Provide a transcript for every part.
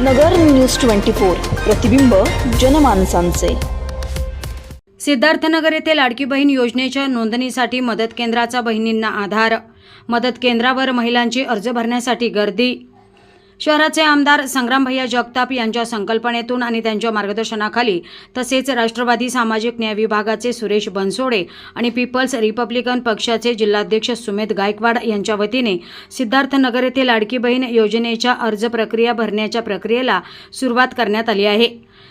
नगर news twenty four प्रतिबिंब जनमानसांचे. सिद्धार्थनगर येथे लाडकी बहीण योजनेच्या नोंदणीसाठी मदत केंद्राचा बहिणींना आधार. मदत केंद्रावर महिलांची अर्ज भरण्यासाठी गर्दी. शहराचे आमदार संग्रामभैया जगताप यांच्या संकल्पनेतून आणि त्यांच्या मार्गदर्शनाखाली तसेच राष्ट्रवादी सामाजिक न्याय विभागाचे सुरेश बनसोडे आणि पीपल्स रिपब्लिकन पक्षाचे जिल्हाध्यक्ष सुमेध गायकवाड यांच्या वतीने सिद्धार्थनगर येथे लाडकी बहीण योजनेच्या अर्ज प्रक्रिया भरण्याच्या प्रक्रियेला सुरुवात करण्यात आली आहे.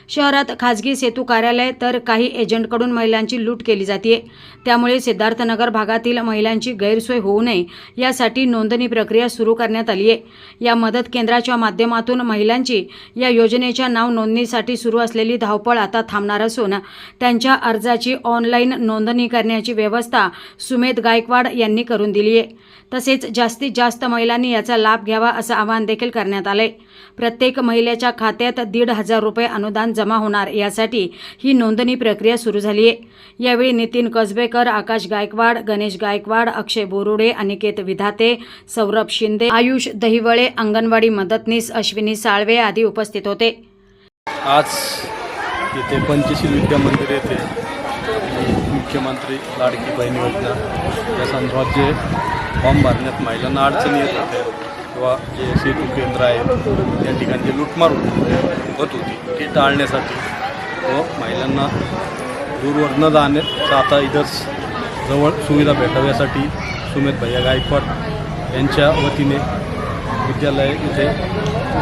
शहरात खाजगी सेतू कार्यालय तर काही एजंटकडून महिलांची लूट केली जाते त्यामुळे सिद्धार्थनगर भागातील महिलांची गैरसोय होऊ नये यासाठी नोंदणी प्रक्रिया सुरू करण्यात आली आहे या मदत केंद्राच्या माध्यमातून महिलांची या योजनेच्या नाव नोंदणीसाठी सुरू असलेली धावपळ आता थांबणार असून त्यांच्या अर्जाची ऑनलाईन नोंदणी करण्याची व्यवस्था सुमेध गायकवाड यांनी करून दिली आहे. तसेच जास्तीत जास्त महिलांनी याचा लाभ घ्यावा असं आवाहन देखील करण्यात आलंय. प्रत्येक महिलेच्या खात्यात दीड हजार रुपये अनुदान जमा होणार यासाठी ही नोंदणी प्रक्रिया सुरू झाली आहे. यावेळी नितीन कसबेकर आकाश गायकवाड गणेश गायकवाड अक्षय बोरुडे अनिकेत विधाते सौरभ शिंदे आयुष दहिवळे अंगणवाडी मदतनीस अश्विनी साळवे आदी उपस्थित होते. आज येथे पंचशील विद्या मंदिर येथे मुख्यमंत्री लाडकी बहीण योजना या संदर्भात जे फॉर्म भरण्यात महिलांना अडचणी येत होत्या किंवा जे सेतू केंद्र आहे त्या ठिकाणी जे लूटमार होत होत होती ती टाळण्यासाठी व महिलांना दूरवर न जाण्याचा आता इथंच जवळ सुविधा भेटाव्यासाठी सुमेध भैया गायकवाड यांच्या वतीने विद्यालय इथे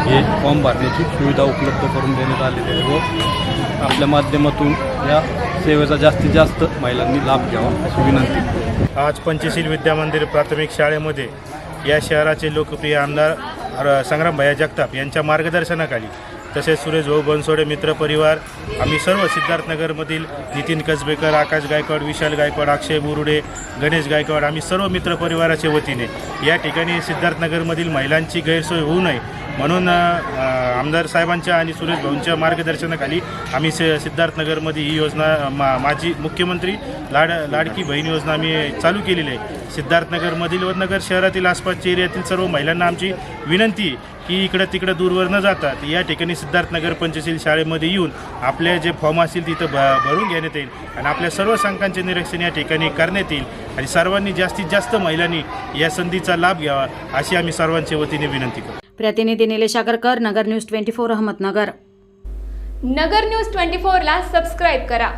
हे फॉर्म भरण्याची सुविधा उपलब्ध करून देण्यात आलेली आहे व आपल्या माध्यमातून या सेवेचा जास्तीत जास्त महिलांनी लाभ घ्यावा अशी विनंती. आज पंचशील विद्यामंदिर प्राथमिक शाळेमध्ये या शहराचे लोकप्रिय आमदार संग्राम संग्रामभैया जगताप यांच्या मार्गदर्शनाखाली तसेच सुरेश भाऊ बनसोडे मित्रपरिवार आम्ही सर्व सिद्धार्थनगरमधील नितीन कसबेकर आकाश गायकवाड विशाल गायकवाड अक्षय बोरुडे गणेश गायकवाड आम्ही सर्व मित्रपरिवाराच्या वतीने या ठिकाणी सिद्धार्थनगरमधील महिलांची गैरसोय होऊ नये म्हणून आमदार साहेबांच्या आणि सुरेश भाऊंच्या मार्गदर्शनाखाली आम्ही सिद्धार्थनगरमध्ये ही योजना मा माझी मुख्यमंत्री लाड लाडकी बहीण योजना आम्ही चालू केलेली आहे. सिद्धार्थनगरमधील व नगर शहरातील आसपासच्या एरियातील सर्व महिलांना आमची विनंती की इकडं तिकडं दूरवर न जाता ते या ठिकाणी सिद्धार्थनगर पंचशील शाळेमध्ये येऊन आपले जे फॉर्म असतील तिथं भ भरून घेण्यात येईल. आणि आपल्या सर्व शंकांचे निरीक्षण या ठिकाणी करण्यात येईल. आणि सर्वांनी जास्तीत जास्त महिलांनी या संधीचा लाभ घ्यावा अशी आम्ही सर्वांच्या वतीने विनंती करतो. प्रतिनिधी Nilesh Agarkar Nagar news twenty four Ahmednagar. Nagar news twenty फोरला सबस्क्राईब करा.